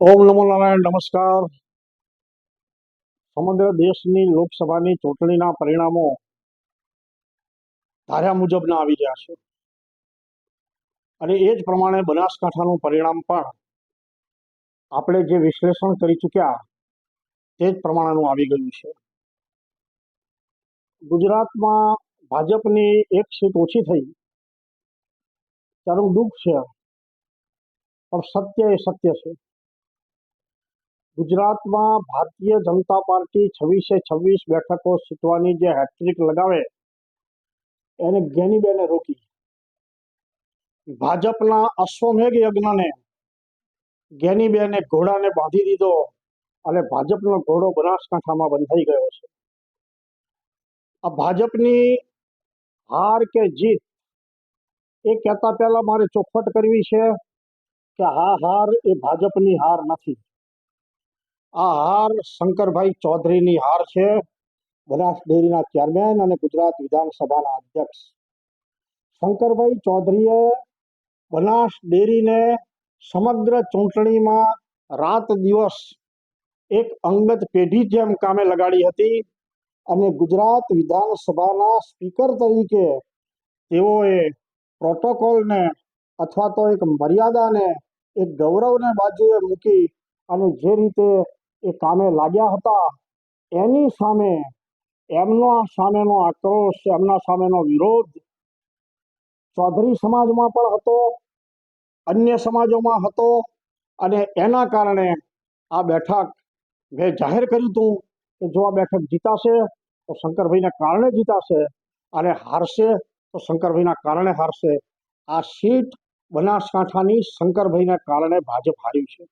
ઓમ નમો નારાયણ, નમસ્કાર. સમગ્ર દેશની લોકસભાની ચૂંટણીના પરિણામો ધાર્યા મુજબના આવી રહ્યા છે. અને એ જ પ્રમાણે બનાસકાંઠાનું પરિણામ પણ આપણે જે વિશ્લેષણ કરી ચૂક્યા તે જ પ્રમાણેનું આવી ગયું છે. ગુજરાતમાં ભાજપની એક સીટ ઓછી થઈ, ત્યારે દુઃખ છે. પણ સત્ય એ સત્ય છે. ગુજરાતમાં ભારતીય જનતા પાર્ટી છવ્વીસે છવ્વીસ બેઠકો જીતવાની જે હેટ્રિક લગાવે, એને જ્ઞાનીબેને રોકી. ભાજપના અશ્વમેઘ યજ્ઞને જ્ઞાનીબેને ઘોડાને બાંધી દીધો અને ભાજપનો ઘોડો બનાસકાંઠામાં બંધાઈ ગયો છે. આ ભાજપની હાર કે જીત એ કહેતા પહેલા મારે ચોખવટ કરવી છે કે આ હાર એ ભાજપની હાર નથી. આ હાર શંકરભાઈ ચૌધરીની હાર છે. બનાસ ડેરીના ચેરમેન અને ગુજરાત વિધાનસભાના અધ્યક્ષ. શંકરભાઈ ચૌધરીએ બનાસ ડેરીને સમગ્ર ચૂંટણીમાં રાત દિવસ એક અંગત પેઢી જેમ કામે લગાડી હતી અને ગુજરાત વિધાનસભાના સ્પીકર તરીકે તેઓએ પ્રોટોકોલને અથવા તો એક મર્યાદાને, એક ગૌરવને બાજુએ મૂકી અને જે રીતે એ કામે લાગ્યા હતા. એની સામે એમના સામેનો આક્રોશ, એમના સામેનો વિરોધ ચૌધરી સમાજમાં પણ હતો, અન્ય સમાજોમાં હતો અને એના કારણે આ બેઠક મેં જાહેર કર્યું હતું કે જો આ બેઠક જીતાશે તો શંકરભાઈને કારણે જીતાશે અને હારશે તો શંકરભાઈના કારણે હારશે. આ સીટ બનાસકાંઠાની શંકરભાઈના કારણે ભાજપ હાર્યું છે.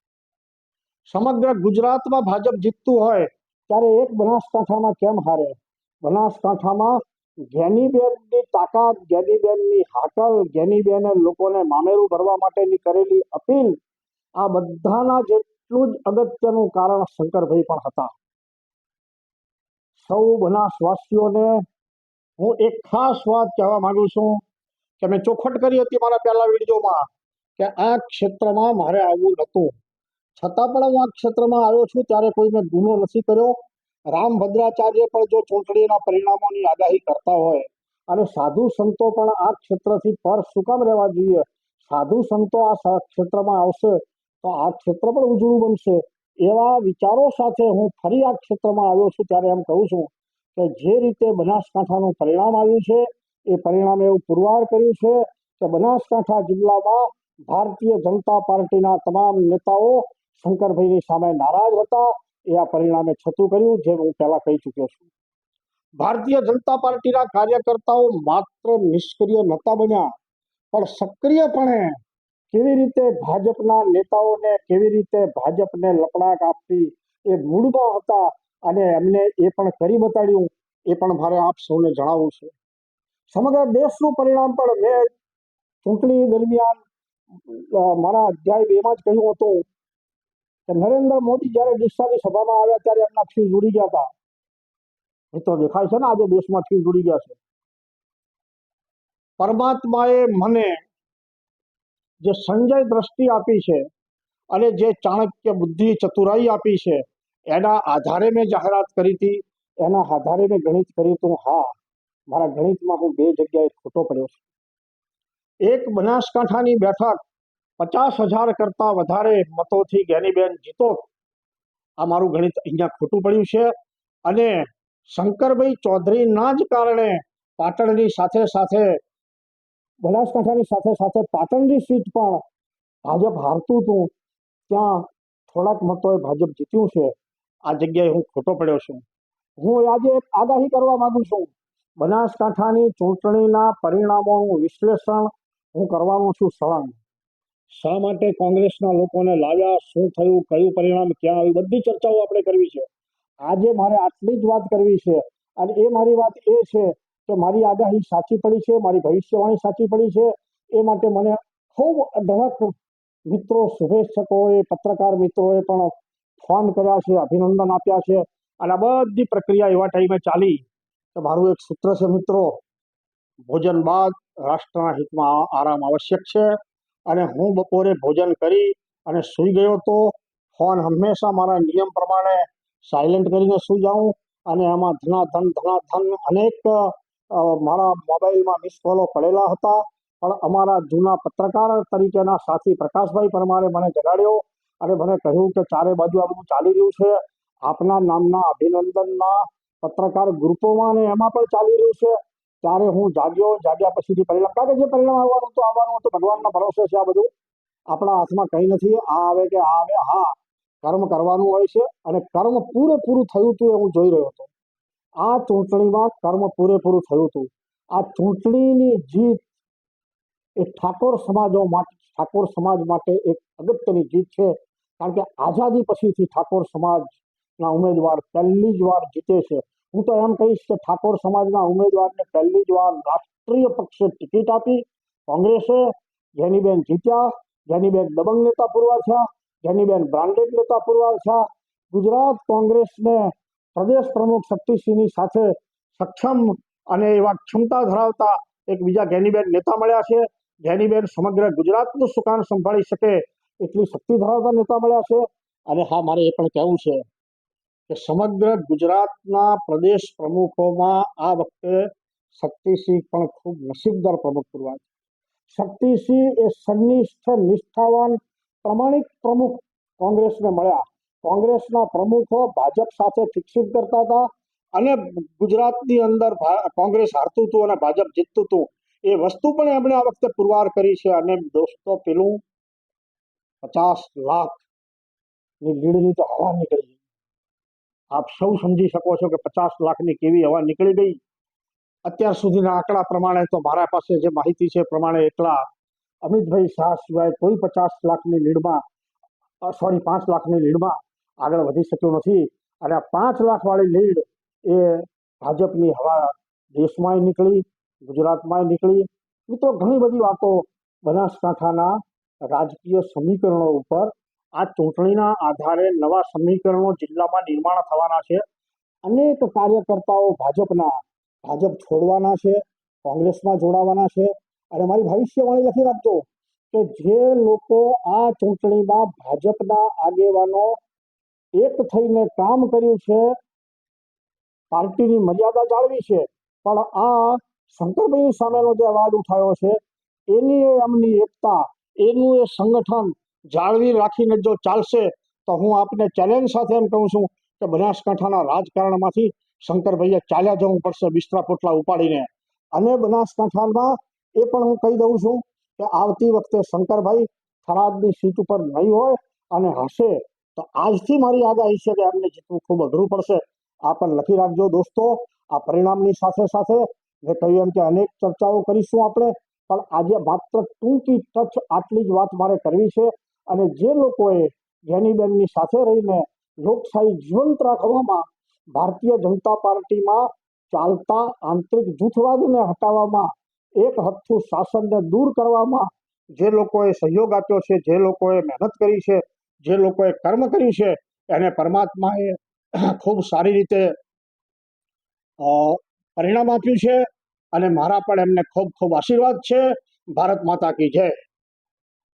સમગ્ર ગુજરાતમાં ભાજપ જીતતું હોય, ત્યારે એક બનાસકાંઠામાં કેમ હારે? બનાસકાંઠામાં ઘેનીબેનની તાકાત, ઘેનીબેનની હાકલ, ઘેનીબેને લોકોને મામેરું ભરવા માટેની કરેલી અપીલ, આ બધાના જેટલું જ અગત્યનું કારણ શંકરભાઈ પણ હતા. સૌ બનાસવાસીઓને હું એક ખાસ વાત કહેવા માંગુ છું કે મેં ચોખવટ કરી હતી મારા પહેલા વિડીયોમાં કે આ ક્ષેત્રમાં મારે આવવું નહોતું. છતાં પણ હું આ ક્ષેત્રમાં આવ્યો છું, ત્યારે કોઈ મેં ગુનો નથી કર્યો. રામભદ્રાચાર્ય પણ જો ચૂંટણીના પરિણામોની આગાહી કરતા હોય, અને સાધુ સંતો પણ આ ક્ષેત્રથી પર શું કામ રહેવા જોઈએ? સાધુ સંતો આ ક્ષેત્રમાં આવશે, તો આ ક્ષેત્ર પણ ઉજળું બનશે. એવા વિચારો સાથે હું ફરી આ ક્ષેત્રમાં આવ્યો છું, ત્યારે એમ કહું છું કે જે રીતે બનાસકાંઠાનું પરિણામ આવ્યું છે, એ પરિણામે એવું પુરવાર કર્યું છે કે બનાસકાંઠા જિલ્લામાં ભારતીય જનતા પાર્ટીના તમામ નેતાઓ શંકરભાઈની સામે નારાજ હતા. એ આ પરિણામે છતું કર્યું જે હું પહેલા કહી ચૂક્યો છું. ભારતીય જનતા પાર્ટીના કાર્યકર્તાઓ માત્ર નિષ્ક્રિય નહોતા બન્યા, પણ સક્રિયપણે કેવી રીતે ભાજપના નેતાઓને કેવી રીતે ભાજપને લપડાક આપવી એ મૂળમાં હતા અને એમને એ પણ કરી બતાડ્યું, એ પણ મારે આપ સૌને જણાવવું છે. સમગ્ર દેશનું પરિણામ પણ મેં ચૂંટણી દરમિયાન મારા અધ્યાય બેમાં જ કહ્યું હતું. કે નરેન્દ્ર મોદી જ્યારે ડીસાની સભામાં આવ્યા ત્યારે એમના ફ્યુઝ ઉડી ગયા હતા. એ તો દેખાય છે ને આજે દેશમાં ફ્યુઝ ઉડી ગયા છે. પરમાત્માએ મને જે સંજય દ્રષ્ટિ આપી છે અને જે ચાણક્ય બુદ્ધિ ચતુરાઈ આપી છે, એના આધારે મેં જાહેરાત કરી હતી, એના આધારે મેં ગણિત કર્યું હતું. હા, મારા ગણિતમાં હું બે જગ્યાએ ખોટો પડ્યો છું. એક બનાસકાંઠાની બેઠક પચાસ હજાર કરતા વધારે મતોથી જ્ઞાનીબેન જીતો. આ મારું ગણિત અહીંયા ખોટું પડ્યું છે. અને શંકરભાઈ ચૌધરીના જ કારણે પાટણની સાથે સાથે, બનાસકાંઠાની સાથે સાથે પાટણની સીટ પણ ભાજપ હારતું હતું. ત્યાં થોડાક મતોએ ભાજપ જીત્યું છે. આ જગ્યાએ હું ખોટો પડ્યો છું. હું આજે આગાહી કરવા માંગુ છું. બનાસકાંઠાની ચૂંટણીના પરિણામોનું વિશ્લેષણ હું કરવાનો છું સળંગ. શા માટે કોંગ્રેસના લોકોને લાવ્યા, શું થયું, કયું પરિણામ, ક્યાં આવ્યું? બધી ચર્ચાઓ આપણે કરવી છે. આજે મારે આટલી જ વાત કરવી છે અને એ મારી વાત એ છે કે મારી આગાહી સાચી પડી છે, મારી ભવિષ્યવાણી સાચી પડી છે. એ માટે મને ખૂબ અઢળક મિત્રો, શુભેચ્છકોએ, પત્રકાર મિત્રોએ પણ ફોન કર્યા છે, અભિનંદન આપ્યા છે. અને આ બધી પ્રક્રિયા એવા ટાઈમે ચાલી કે મારું એક સૂત્ર છે, મિત્રો, ભોજન બાદ રાષ્ટ્રના હિતમાં આરામ આવશ્યક છે. અને હું બપોરે ભોજન કરી અને સૂઈ ગયો તો ફોન હંમેશા મારા નિયમ પ્રમાણે સાયલેન્ટ કરીને સૂઈ જાઉં અને એમાં ધનાધન ધનાધન અનેક મારા મોબાઈલમાં મિસ કોલો પડેલા હતા. પણ અમારા જૂના પત્રકાર તરીકેના સાથી પ્રકાશભાઈ પરમારે મને જગાડ્યો અને મને કહ્યું કે ચારે બાજુ આ બધું ચાલી રહ્યું છે. આપના નામના અભિનંદનના પત્રકાર ગ્રુપોમાં અને એમાં પણ ચાલી રહ્યું છે. ત્યારે હું જાગ્યો, જાગ્યા પછીથી પરિણામ, કારણ કે જે પરિણામ આવવાનું હતું આવવાનું હતું ભગવાનના ભરોસે છે આ બધું. આપણા હાથમાં કંઈ નથી, આ આવે કે આ આવે, હા, કર્મ કરવાનું હોય છે અને કર્મ પૂરેપૂરું થયું હતું એ હું જોઈ રહ્યો હતો. આ ચૂંટણીમાં કર્મ પૂરેપૂરું થયું હતું. આ ચૂંટણીની જીત એ ઠાકોર સમાજો માટે ઠાકોર સમાજ માટે એક અગત્યની જીત છે. કારણ કે આઝાદી પછીથી ઠાકોર સમાજના ઉમેદવાર પહેલી જ વાર જીતે છે. હું તો એમ કહીશ કે ઠાકોર સમાજના ઉમેદવારને પહેલી જ વાર રાષ્ટ્રીય પક્ષે ટિકિટ આપી. કોંગ્રેસે જેનીબેન જીત્યા, જેનીબેન દબંગ નેતા પુરવાર થયા, જેનીબેન બ્રાન્ડેડ નેતા પુરવાર થયા. ગુજરાત કોંગ્રેસને પ્રદેશ પ્રમુખ શક્તિસિંહની સાથે સક્ષમ અને એવા ક્ષમતા ધરાવતા એક બીજા ઘેનીબેન નેતા મળ્યા છે. ઘેનીબેન સમગ્ર ગુજરાતનું સુકાન સંભાળી શકે એટલી શક્તિ ધરાવતા નેતા મળ્યા છે. અને હા, મારે એ પણ કહેવું છે કે સમગ્ર ગુજરાતના પ્રદેશ પ્રમુખોમાં આ વખતે શક્તિસિંહ પણ ખૂબ નસીબદાર પ્રમુખ પૂરવા છે. શક્તિસિંહ એ સન્નિષ્ઠ નિષ્ઠાવાન, પ્રમાણિક પ્રમુખ કોંગ્રેસને મળ્યા. કોંગ્રેસના પ્રમુખો ભાજપ સાથે ફિક્સિંગ કરતા હતા અને ગુજરાતની અંદર કોંગ્રેસ હારતું હતું અને ભાજપ જીતતું હતું. એ વસ્તુ પણ એમણે આ વખતે પુરવાર કરી છે અને દોસ્તો, પેલું પચાસ લાખની લીડની તો હવા નીકળી આપ સૌ સમજી શકો છો કે પચાસ લાખની કેવી હવા નીકળી ગઈ. અત્યાર સુધીના આંકડા પ્રમાણે તો મારા પાસે જે માહિતી છે પ્રમાણે એકલા અમિતભાઈ શાહ સિવાય કોઈ પચાસ લાખની લીડમાં સોરી પાંચ લાખની લીડમાં આગળ વધી શક્યું નથી. અને આ પાંચ લાખવાળી લીડ એ ભાજપની હવા દેશમાંય નીકળી, ગુજરાતમાંય નીકળી. મિત્રો, ઘણી બધી વાતો બનાસકાંઠાના રાજકીય સમીકરણો ઉપર આ ચૂંટણીના આધારે નવા સમીકરણો જિલ્લામાં નિર્માણ થવાના છે. અનેક કાર્યકર્તાઓ ભાજપના, ભાજપ છોડવાના છે, કોંગ્રેસમાં જોડાવાના છે. અને મારી ભવિષ્યવાણી લખી રાખજો કે જે લોકો આ ચૂંટણીમાં ભાજપના આગેવાનો એક થઈને કામ કર્યું છે, પાર્ટીની મર્યાદા જાળવી છે, પણ આ શંકરભાઈની સામેનો જે અવાજ ઉઠાયો છે, એની એ એમની એકતા, એનું એ સંગઠન જાળવી રાખીને જો ચાલશે, તો હું આપને ચેલેન્જ સાથે એમ કહું છું કે બનાસકાંઠાના રાજકારણમાંથી શંકરભાઈએ ચાલ્યા જવું પડશે બિસ્તરા પોટલા ઉપાડીને. અને બનાસકાંઠામાં એ પણ હું કહી દઉં છું કે આવતી વખતે શંકરભાઈ થરાદની સીટ ઉપર નહીં હોય અને હશે, તો આજથી મારી આગાહી છે કે એમને જીતવું ખૂબ અઘરું પડશે. આ પણ લખી રાખજો દોસ્તો. આ પરિણામની સાથે સાથે મેં કહ્યું એમ કે અનેક ચર્ચાઓ કરીશું આપણે, પણ આજે માત્ર ટૂંકી ટચ આટલી જ વાત મારે કરવી છે. અને જે લોકોએ જેનીબેનની સાથે રહીને લોકશાહી જીવંત રાખવામાં ભારતીય જનતા પાર્ટીમાં ચાલતા આંતરિક જૂથવાદને હટાવવામાં એક હથ્થું શાસનને દૂર કરવામાં જે લોકોએ સહયોગ આપ્યો છે, જે લોકોએ મહેનત કરી છે, જે લોકોએ કર્મ કર્યું છે, એને પરમાત્માએ ખૂબ સારી રીતે પરિણામ આપ્યું છે અને મારા પણ એમને ખૂબ ખૂબ આશીર્વાદ છે. ભારત માતા કી જય.